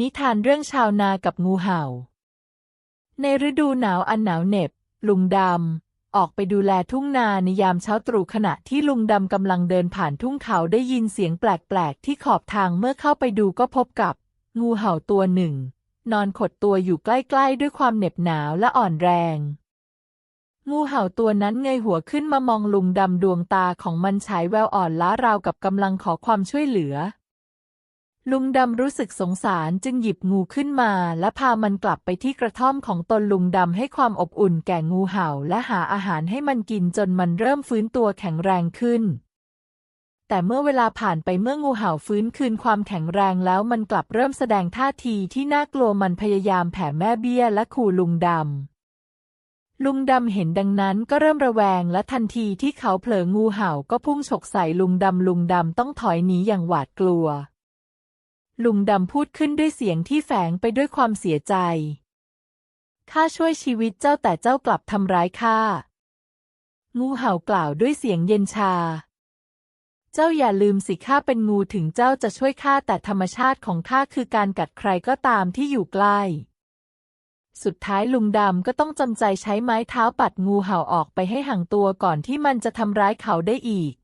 นิทานเรื่องชาวนากับงูเห่า ในฤดูหนาวอันหนาวเหน็บ ลุงดำ ออกไปดูแลทุ่งนาในยามเช้าตรู่ขณะที่ลุงดำกำลังเดินผ่านทุ่งเขาได้ยินเสียงแปลกๆ ที่ขอบทางเมื่อเข้าไปดูก็พบกับ งูเห่าตัวหนึ่ง นอนขดตัวอยู่ใกล้ๆ ด้วยความเหน็บหนาวและอ่อนแรง งูเห่าตัวนั้นเงยหัวขึ้นมามองลุงดำดวงตาของมันฉายแววอ่อนล้าราวกับกำลังขอความช่วยเหลือ ลุงดำรู้สึกสงสารจึงหยิบงูขึ้นมา และพามันกลับไปที่กระท่อมของตนลุงดำให้ความอบอุ่นแก่งูเห่าและหาอาหารให้มันกินจนมันเริ่มฟื้นตัวแข็งแรงขึ้น แต่เมื่อเวลาผ่านไปเมื่องูเห่าฟื้นคืนความแข็งแรงแล้วมันกลับเริ่มแสดงท่าทีที่น่ากลัวมันพยายามแผ่แม่เบี้ยและขู่ลุงดำลุงดำเห็นดังนั้นก็เริ่มระแวงและทันทีที่เขาเผลองูเห่าก็พุ่งฉกใส่ลุงดำลุงดำต้องถอยหนีอย่างหวาดกลัว ลุงดำพูดขึ้นด้วยเสียงที่แฝงไปด้วยความเสียใจ ข้าช่วยชีวิตเจ้าแต่เจ้ากลับทำร้ายข้า งูเห่ากล่าวด้วยเสียงเย็นชา เจ้าอย่าลืมสิข้าเป็นงูถึงเจ้าจะช่วยข้าแต่ธรรมชาติของข้าคือการกัดใครก็ตามที่อยู่ใกล้ สุดท้ายลุงดำก็ต้องจำใจใช้ไม้เท้าปัดงูเห่าออกไปให้ห่างตัวก่อนที่มันจะทำร้ายเขาได้อีก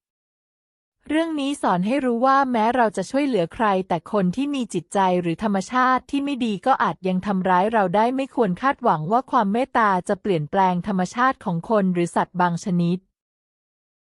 เรื่องนี้สอนให้รู้ว่าแม้เราจะช่วยเหลือใคร แต่คนที่มีจิตใจหรือธรรมชาติที่ไม่ดีก็อาจยังทำร้ายเราได้ไม่ควรคาดหวังว่าความเมตตาจะเปลี่ยนแปลงธรรมชาติของคนหรือสัตว์บางชนิด